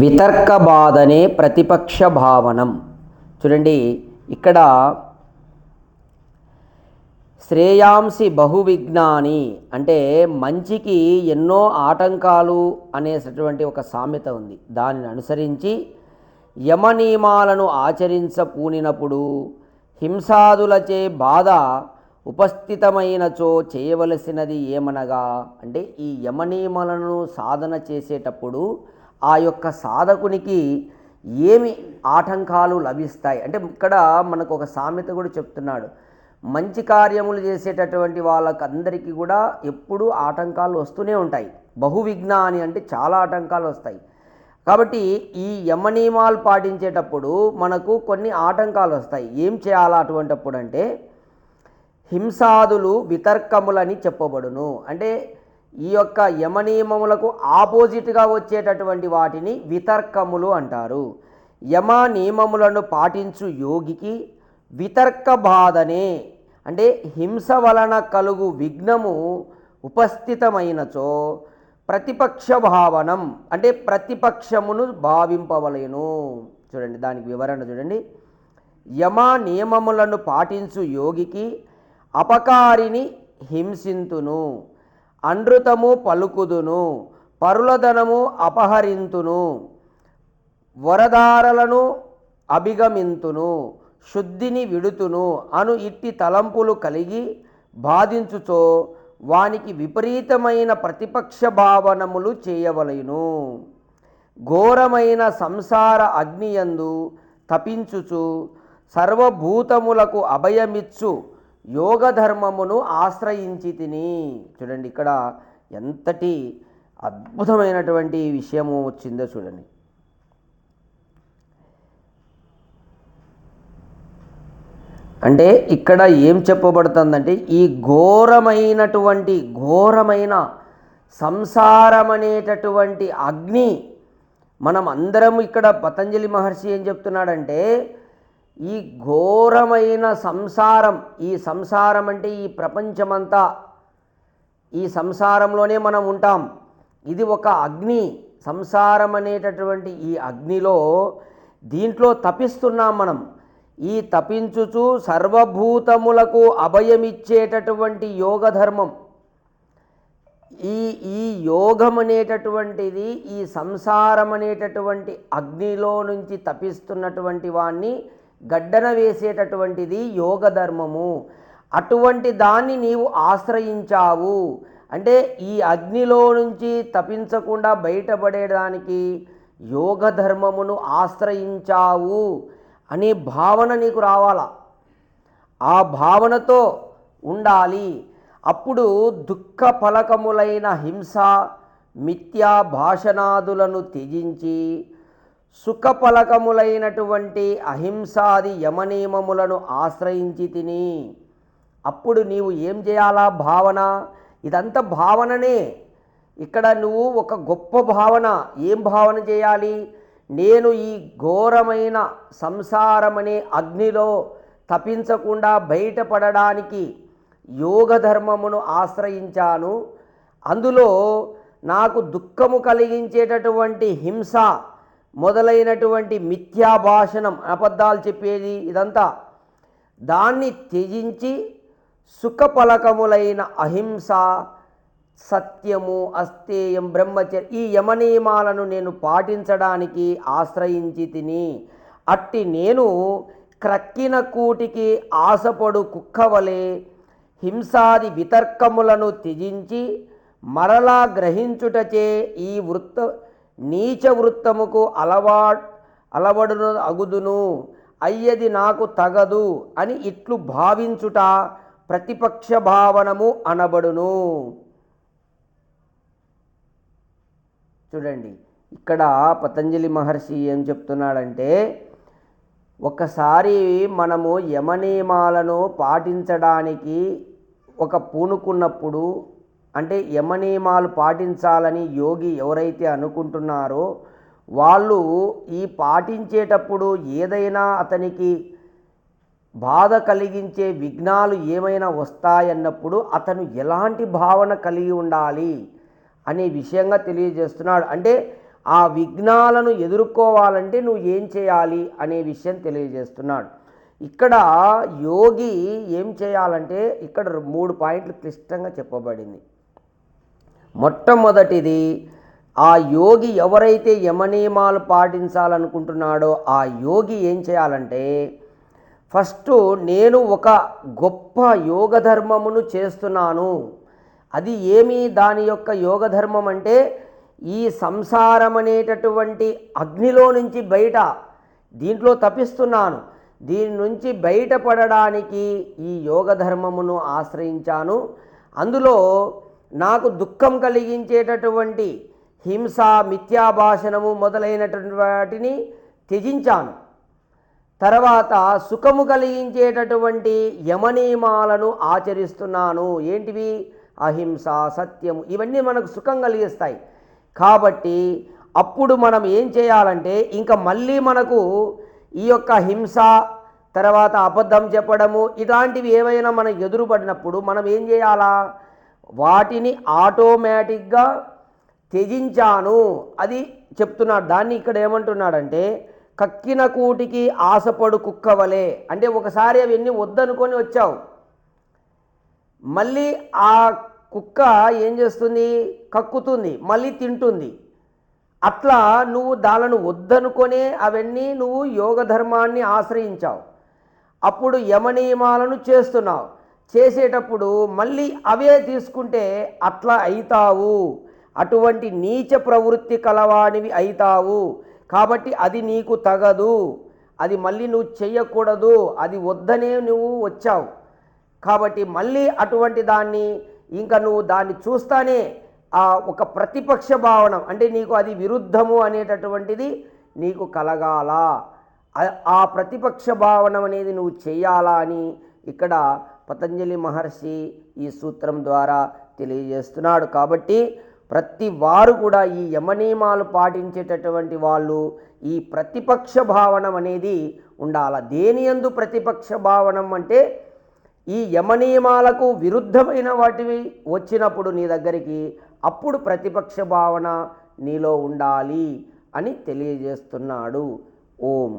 వితర్క బాధనే ప్రతిపక్ష భావనం చూడండి ఇక్కడ శ్రేయాంసి బహువిజ్ఞాని అంటే మంచికి ఎన్నో ఆటంకాలు అనేటటువంటి ఒక సామెత ఉంది. దానిని అనుసరించి యమనియమాలను ఆచరించపూనినప్పుడు హింసాదులచే బాధ ఉపస్థితమైనచో చేయవలసినది ఏమనగా అంటే ఈ యమనియమాలను సాధన చేసేటప్పుడు ఆ యొక్క సాధకునికి ఏమి ఆటంకాలు లభిస్తాయి? అంటే ఇక్కడ మనకు ఒక సామెత కూడా చెప్తున్నాడు. మంచి కార్యములు చేసేటటువంటి వాళ్ళకందరికీ కూడా ఎప్పుడూ ఆటంకాలు వస్తూనే ఉంటాయి. బహువిజ్ఞాని అంటే చాలా ఆటంకాలు వస్తాయి. కాబట్టి ఈ యమనియమాలు పాటించేటప్పుడు మనకు కొన్ని ఆటంకాలు వస్తాయి. ఏం చేయాలా అటువంటప్పుడు అంటే హింసాదులు వితర్కములని చెప్పబడును. అంటే ఈ యొక్క యమనియమములకు ఆపోజిట్గా వచ్చేటటువంటి వాటిని వితర్కములు అంటారు. యమ నియమములను పాటించు యోగికి వితర్క బాధనే అంటే హింస వలన కలుగు విఘ్నము ఉపస్థితమైనచో ప్రతిపక్ష భావనం అంటే ప్రతిపక్షమును భావింపవలేను. చూడండి దానికి వివరణ చూడండి. యమ నియమములను పాటించు యోగికి అపకారిని హింసింతును. అనృతము పలుకుదును పరులధనము అపహరింతును వరదారలను అభిగమింతును శుద్ధిని విడుతును అను ఇట్టి తలంపులు కలిగి బాధించుచో వానికి విపరీతమైన ప్రతిపక్ష భావనములు చేయవలెను ఘోరమైన సంసార అగ్నియందు తపించుచు సర్వభూతములకు అభయమిచ్చు యోగ ధర్మమును ఆశ్రయించి తిని. చూడండి ఇక్కడ ఎంతటి అద్భుతమైనటువంటి విషయము వచ్చిందో చూడండి. అంటే ఇక్కడ ఏం చెప్పబడుతుందంటే ఈ ఘోరమైనటువంటి ఘోరమైన సంసారం అనేటటువంటి అగ్ని మనం అందరం ఇక్కడ పతంజలి మహర్షి ఏం చెప్తున్నాడంటే ఈ ఘోరమైన సంసారం ఈ సంసారం అంటే ఈ ప్రపంచమంతా ఈ సంసారంలోనే మనం ఉంటాం. ఇది ఒక అగ్ని సంసారం అనేటటువంటి ఈ అగ్నిలో దీంట్లో తపిస్తున్నాం మనం. ఈ తపించుచు సర్వభూతములకు అభయమిచ్చేటటువంటి యోగ ధర్మం ఈ ఈ యోగం అనేటటువంటిది ఈ సంసారం అనేటటువంటి అగ్నిలో నుంచి తపిస్తున్నటువంటి వాణ్ణి గడ్డన వేసేటటువంటిది యోగ ధర్మము అటువంటి దాన్ని నీవు ఆశ్రయించావు. అంటే ఈ అగ్నిలో నుంచి తపించకుండా బయటపడేదానికి యోగ ధర్మమును ఆశ్రయించావు అనే భావన నీకు రావాల? ఆ భావనతో ఉండాలి. అప్పుడు దుఃఖ ఫలకములైన హింస మిథ్యా భాషణాదులను త్యజించి సుఖఫలకములైనటువంటి అహింసాది యమనియమములను ఆశ్రయించి తిని అప్పుడు నీవు ఏం చేయాలా భావన? ఇదంతా భావననే. ఇక్కడ నువ్వు ఒక గొప్ప భావన. ఏం భావన చేయాలి? నేను ఈ ఘోరమైన సంసారమనే అగ్నిలో తపించకుండా బయటపడడానికి యోగ ధర్మమును ఆశ్రయించాను. అందులో నాకు దుఃఖము కలిగించేటటువంటి హింస మొదలైనటువంటి మిథ్యా భాషణం అబద్ధాలు చెప్పేది ఇదంతా. దాన్ని త్యజించి సుఖపలకములైన అహింస సత్యము అస్తేయం బ్రహ్మచర్య ఈ యమనియమాలను నేను పాటించడానికి ఆశ్రయించి తిని అట్టి నేను క్రక్కిన కూటికి ఆశపడు కుక్కవలే హింసాది వితర్కములను త్యజించి మరలా గ్రహించుటచే ఈ వృత్త నీచ వృత్తముకు అలవా అలవడును అగుదును. అయ్యది నాకు తగదు అని ఇట్లు భావించుట ప్రతిపక్ష భావనము అనబడును. చూడండి ఇక్కడ పతంజలి మహర్షి ఏం చెప్తున్నాడంటే ఒకసారి మనము యమనియమాలను పాటించడానికి ఒక పూనుకున్నప్పుడు అంటే యమనియమాలు పాటించాలని యోగి ఎవరైతే అనుకుంటున్నారో వాళ్ళు ఈ పాటించేటప్పుడు ఏదైనా అతనికి బాధ కలిగించే విఘ్నాలు ఏమైనా వస్తాయన్నప్పుడు అతను ఎలాంటి భావన కలిగి ఉండాలి అనే విషయంగా తెలియజేస్తున్నాడు. అంటే ఆ విఘ్నాలను ఎదుర్కోవాలంటే నువ్వు ఏం చేయాలి అనే విషయం తెలియజేస్తున్నాడు. ఇక్కడ యోగి ఏం చేయాలంటే ఇక్కడ మూడు పాయింట్లు క్లిష్టంగా చెప్పబడింది. మొట్టమొదటిది ఆ యోగి ఎవరైతే యమనియమాలు పాటించాలనుకుంటున్నాడో ఆ యోగి ఏం చేయాలంటే ఫస్ట్ నేను ఒక గొప్ప యోగ ధర్మమును చేస్తున్నాను. అది ఏమి దాని యొక్క యోగ ధర్మం అంటే ఈ సంసారం అనేటటువంటి అగ్నిలో నుంచి బయట దీంట్లో తప్పిస్తున్నాను. దీని నుంచి బయటపడడానికి ఈ యోగ ధర్మమును ఆశ్రయించాను. అందులో నాకు దుఃఖం కలిగించేటటువంటి హింస మిథ్యాభాషణము మొదలైనటువంటి వాటిని త్యజించాను. తర్వాత సుఖము కలిగించేటటువంటి యమనియమాలను ఆచరిస్తున్నాను. ఏంటివి? అహింస సత్యము ఇవన్నీ మనకు సుఖం కలిగిస్తాయి. కాబట్టి అప్పుడు మనం ఏం చేయాలంటే ఇంకా మళ్ళీ మనకు ఈ యొక్క హింస తర్వాత అబద్ధం చెప్పడము ఇలాంటివి ఏవైనా మనకు ఎదురుపడినప్పుడు మనం ఏం చేయాలా? వాటిని ఆటోమేటిక్గా త్యజించాను. అది చెప్తున్నాడు. దాన్ని ఇక్కడ ఏమంటున్నాడంటే కక్కిన కూటికి ఆశపడు కుక్కవలే. అంటే ఒకసారి అవన్నీ వద్దనుకొని వచ్చావు. మళ్ళీ ఆ కుక్క ఏం చేస్తుంది? కక్కుతుంది. మళ్ళీ తింటుంది. అట్లా నువ్వు దాలను వద్దనుకొనే అవన్నీ నువ్వు యోగ ధర్మాన్ని ఆశ్రయించావు. అప్పుడు యమనియమాలను చేస్తున్నావు. చేసేటప్పుడు మళ్ళీ అవే తీసుకుంటే అట్లా అవుతావు అటువంటి నీచ ప్రవృత్తి కలవానివి అవుతావు కాబట్టి అది నీకు తగదు. అది మళ్ళీ నువ్వు చెయ్యకూడదు. అది వద్దనే నువ్వు వచ్చావు. కాబట్టి మళ్ళీ అటువంటి దాన్ని ఇంకా నువ్వు దాన్ని చూస్తానే ఆ ఒక ప్రతిపక్ష భావన అంటే నీకు అది విరుద్ధము అనేటటువంటిది నీకు కలగాల. ఆ- ప్రతిపక్ష భావన అనేది నువ్వు చేయాలా అని ఇక్కడ పతంజలి మహర్షి ఈ సూత్రం ద్వారా తెలియజేస్తున్నాడు. కాబట్టి ప్రతి వారు కూడా ఈ యమనియమాలు పాటించేటటువంటి వాళ్ళు ఈ ప్రతిపక్ష భావనం అనేది ఉండాల. దేని యందు ప్రతిపక్ష భావనం అంటే ఈ యమనియమాలకు విరుద్ధమైన వాటివి వచ్చినప్పుడు నీ దగ్గరికి అప్పుడు ప్రతిపక్ష భావన నీలో ఉండాలి అని తెలియజేస్తున్నాడు. ఓం.